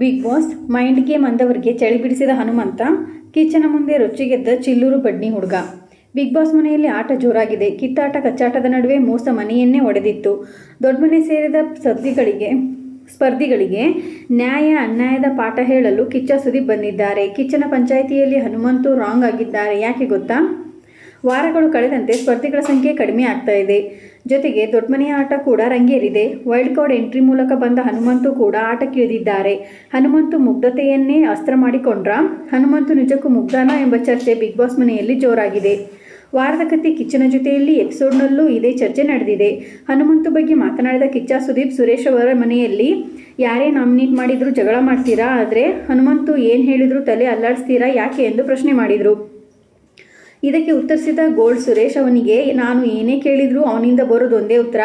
Big boss mind game ಅಂದವರಿಗೆ ಚಳಿ ಬಿಡಿಸಿದ ಹನುಮಂತ ಕಿಚ್ಚನ ಮುಂದೆ ರೊಚ್ಚಿಗೆದ್ದ ಚಿಲ್ಲೂರು ಬಡ್ನಿ ಹುಡುಗ. ಬಿಗ್ ಬಾಸ್ ಮನೆಯಲ್ಲಿ ಆಟ ಜೋರಾಗಿದೆ. ಕಿತ್ತಾಟ ಕಚ್ಚಾಟದ ನಡುವೆ ಮೋಸ ಮನೆಯನ್ನೇ ಒಡೆದಿತ್ತು. ದೊಡ್ಡ ಮನೆ ಸೇರಿದ ಸದ್ದಿಗಳಿಗೆ, ಸ್ಪರ್ಧಿಗಳಿಗೆ ನ್ಯಾಯ ಅನ್ಯಾಯದ ಪಾಠ ಹೇಳಲು ಕಿಚ್ಚ ಸುದೀಪ್ ಬಂದಿದ್ದಾರೆ. ಕಿಚ್ಚನ ಪಂಚಾಯಿತಿಯಲ್ಲಿ ಹನುಮಂತು ರಾಂಗ್ ಆಗಿದ್ದಾರೆ. ಯಾಕೆ ಗೊತ್ತಾ? ವಾರಗಳು ಕಳೆದಂತೆ ಸ್ಪರ್ಧಿಗಳ ಸಂಖ್ಯೆ ಕಡಿಮೆ ಆಗ್ತಾ ಇದೆ. ಜೊತೆಗೆ ದೊಡ್ಡಮನೆಯ ಆಟ ಕೂಡ ರಂಗೇರಿದೆ. ವೈಲ್ಡ್ ಕಾರ್ಡ್ ಎಂಟ್ರಿ ಮೂಲಕ ಬಂದ ಹನುಮಂತು ಕೂಡ ಆಟಕ್ಕಿಳಿದಿದ್ದಾರೆ. ಹನುಮಂತು ಮುಗ್ಧತೆಯನ್ನೇ ಅಸ್ತ್ರ ಮಾಡಿಕೊಂಡ್ರ. ಹನುಮಂತು ನಿಜಕ್ಕೂ ಮುಗ್ಧಾನ ಎಂಬ ಚರ್ಚೆ ಬಿಗ್ ಬಾಸ್ ಮನೆಯಲ್ಲಿ ಜೋರಾಗಿದೆ. ವಾರದ ಕತೆ ಕಿಚ್ಚನ ಜೊತೆಯಲ್ಲಿ ಎಪಿಸೋಡ್ನಲ್ಲೂ ಇದೇ ಚರ್ಚೆ ನಡೆದಿದೆ. ಹನುಮಂತು ಬಗ್ಗೆ ಮಾತನಾಡಿದ ಕಿಚ್ಚ ಸುದೀಪ್, ಸುರೇಶ್ ಅವರ ಮನೆಯಲ್ಲಿ, ಯಾರೇ ನಾಮಿನೇಟ್ ಮಾಡಿದ್ರು ಜಗಳ ಮಾಡ್ತೀರಾ? ಆದರೆ ಹನುಮಂತು ಏನು ಹೇಳಿದ್ರು ತಲೆ ಅಲ್ಲಾಡಿಸ್ತೀರಾ? ಯಾಕೆ? ಎಂದು ಪ್ರಶ್ನೆ ಮಾಡಿದರು. ಇದಕ್ಕೆ ಉತ್ತರಿಸಿದ ಗೋಲ್ಡ್ ಸುರೇಶ್ ಅವನಿಗೆ, ನಾನು ಏನೇ ಕೇಳಿದ್ರು ಅವನಿಂದ ಬರೋದು ಒಂದೇ ಉತ್ತರ.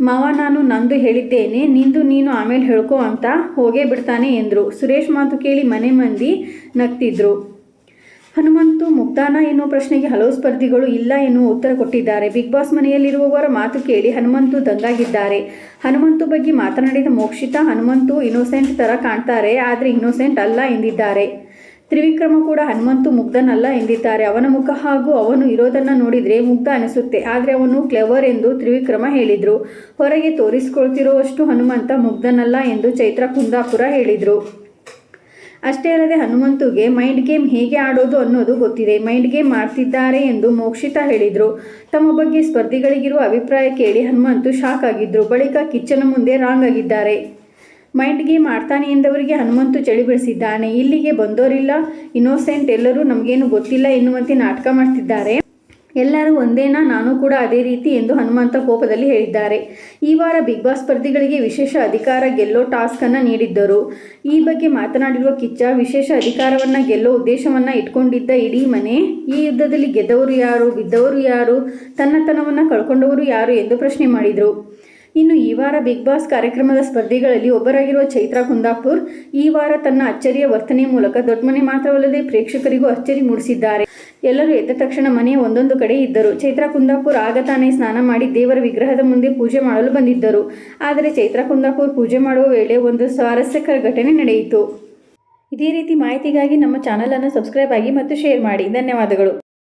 ಮಾವ, ನಾನು ನಂದು ಹೇಳಿದ್ದೇನೆ. ನಿಂದು ನೀನು ಆಮೇಲೆ ಹೇಳ್ಕೊ ಅಂತ. ಹೋಗೇ ಬಿಡ್ತಾನೆ ಎಂದರು. ಸುರೇಶ್ ಮಾತು ಕೇಳಿ ಮನೆ ಮಂದಿ ನಗ್ತಿದ್ರು. ಹನುಮಂತು, ಮುಕ್ತಾನ ಎನ್ನುವ ಪ್ರಶ್ನೆಗೆ ಹಲವು ಸ್ಪರ್ಧಿಗಳು ಇಲ್ಲ ಎನ್ನುವ ಉತ್ತರ ಕೊಟ್ಟಿದ್ದಾರೆ. ಬಿಗ್ ಬಾಸ್ ಮನೆಯಲ್ಲಿರುವವರ ಮಾತು ಕೇಳಿ ಹನುಮಂತು ದಂಗಾಗಿದ್ದಾರೆ. ಹನುಮಂತು ಬಗ್ಗೆ ಮಾತನಾಡಿದ ಮೋಕ್ಷಿತ, ಹನುಮಂತು, ಇನ್ನೋಸೆಂಟ್ ಥರ ಕಾಣ್ತಾರೆ. ಆದರೆ ಇನ್ನೋಸೆಂಟ್ ಅಲ್ಲ ಎಂದಿದ್ದಾರೆ. ತ್ರಿವಿಕ್ರಮ ಕೂಡ ಹನುಮಂತು ಮುಗ್ಧನಲ್ಲ ಎಂದಿದ್ದಾರೆ. ಅವನ ಮುಖ ಹಾಗೂ ಅವನು ಇರೋದನ್ನು ನೋಡಿದರೆ ಮುಗ್ಧ ಅನಿಸುತ್ತೆ. ಆದರೆ ಅವನು ಕ್ಲೆವರ್ ಎಂದು ತ್ರಿವಿಕ್ರಮ ಹೇಳಿದರು. ಹೊರಗೆ ತೋರಿಸಿಕೊಳ್ತಿರುವಷ್ಟು ಹನುಮಂತ ಮುಗ್ಧನಲ್ಲ ಎಂದು ಚೈತ್ರ ಕುಂದಾಪುರ ಹೇಳಿದರು. ಅಷ್ಟೇ ಅಲ್ಲದೆ ಹನುಮಂತುಗೆ ಮೈಂಡ್ ಗೇಮ್ ಹೇಗೆ ಆಡೋದು ಅನ್ನೋದು ಗೊತ್ತಿದೆ. ಮೈಂಡ್ ಗೇಮ್ ಮಾಡ್ತಿದ್ದಾರೆ ಎಂದು ಮೋಕ್ಷಿತಾ ಹೇಳಿದರು. ತಮ್ಮ ಬಗ್ಗೆ ಸ್ಪರ್ಧಿಗಳಿಗಿರುವ ಅಭಿಪ್ರಾಯ ಕೇಳಿ ಹನುಮಂತು ಶಾಕ್ ಆಗಿದ್ದರು ಬಳಿಕ ಕಿಚ್ಚನ ಮುಂದೆ ರಾಂಗ್ ಆಗಿದ್ದಾರೆ. ಮೈಂಡ್ ಗೇಮ್ ಆಡ್ತಾನೆ ಎಂದವರಿಗೆ ಹನುಮಂತು ಚಳಿ ಬೆಳೆಸಿದ್ದಾನೆ. ಇಲ್ಲಿಗೆ ಬಂದೋರಿಲ್ಲ. ಇನ್ನೋಸೆಂಟ್ ಎಲ್ಲರೂ ನಮಗೇನು ಗೊತ್ತಿಲ್ಲ ಎನ್ನುವಂತೆ ನಾಟಕ ಮಾಡ್ತಿದ್ದಾರೆ. ಎಲ್ಲರೂ ಒಂದೇನಾ, ನಾನು ಕೂಡ ಅದೇ ರೀತಿ ಎಂದು ಹನುಮಂತ ಕೋಪದಲ್ಲಿ ಹೇಳಿದ್ದಾರೆ. ಈ ವಾರ ಬಿಗ್ ಬಾಸ್ ಸ್ಪರ್ಧಿಗಳಿಗೆ ವಿಶೇಷ ಅಧಿಕಾರ ಗೆಲ್ಲೋ ಟಾಸ್ಕನ್ನು ನೀಡಿದ್ದರು. ಈ ಬಗ್ಗೆ ಮಾತನಾಡಿರುವ ಕಿಚ್ಚ, ವಿಶೇಷ ಅಧಿಕಾರವನ್ನು ಗೆಲ್ಲೋ ಉದ್ದೇಶವನ್ನು ಇಟ್ಕೊಂಡಿದ್ದ ಇಡೀ ಮನೆ ಈ ಯುದ್ಧದಲ್ಲಿ ಗೆದ್ದವರು ಯಾರು, ಬಿದ್ದವರು ಯಾರು, ತನ್ನತನವನ್ನು ಕಳ್ಕೊಂಡವರು ಯಾರು ಎಂದು ಪ್ರಶ್ನೆ ಮಾಡಿದರು. ಇನ್ನು ಈ ವಾರ ಬಿಗ್ ಬಾಸ್ ಕಾರ್ಯಕ್ರಮದ ಸ್ಪರ್ಧಿಗಳಲ್ಲಿ ಒಬ್ಬರಾಗಿರುವ ಚೈತ್ರಾ ಕುಂದಾಪುರ್ ಈ ವಾರ ತನ್ನ ಅಚ್ಚರಿಯ ವರ್ತನೆ ಮೂಲಕ ದೊಡ್ಡ ಮನೆ ಮಾತ್ರವಲ್ಲದೆ ಪ್ರೇಕ್ಷಕರಿಗೂ ಅಚ್ಚರಿ ಮೂಡಿಸಿದ್ದಾರೆ. ಎಲ್ಲರೂ ಎದ್ದ ತಕ್ಷಣ ಮನೆಯ ಒಂದೊಂದು ಕಡೆ ಇದ್ದರು. ಚೈತ್ರಾ ಕುಂದಾಪುರ್ ಆಗ ತಾನೇ ಸ್ನಾನ ಮಾಡಿ ದೇವರ ವಿಗ್ರಹದ ಮುಂದೆ ಪೂಜೆ ಮಾಡಲು ಬಂದಿದ್ದರು. ಆದರೆ ಚೈತ್ರಾ ಕುಂದಾಪುರ್ ಪೂಜೆ ಮಾಡುವ ವೇಳೆ ಒಂದು ಸ್ವಾರಸ್ಯಕರ ಘಟನೆ ನಡೆಯಿತು. ಇದೇ ರೀತಿ ಮಾಹಿತಿಗಾಗಿ ನಮ್ಮ ಚಾನಲನ್ನು ಸಬ್ಸ್ಕ್ರೈಬ್ ಆಗಿ ಮತ್ತು ಶೇರ್ ಮಾಡಿ. ಧನ್ಯವಾದಗಳು.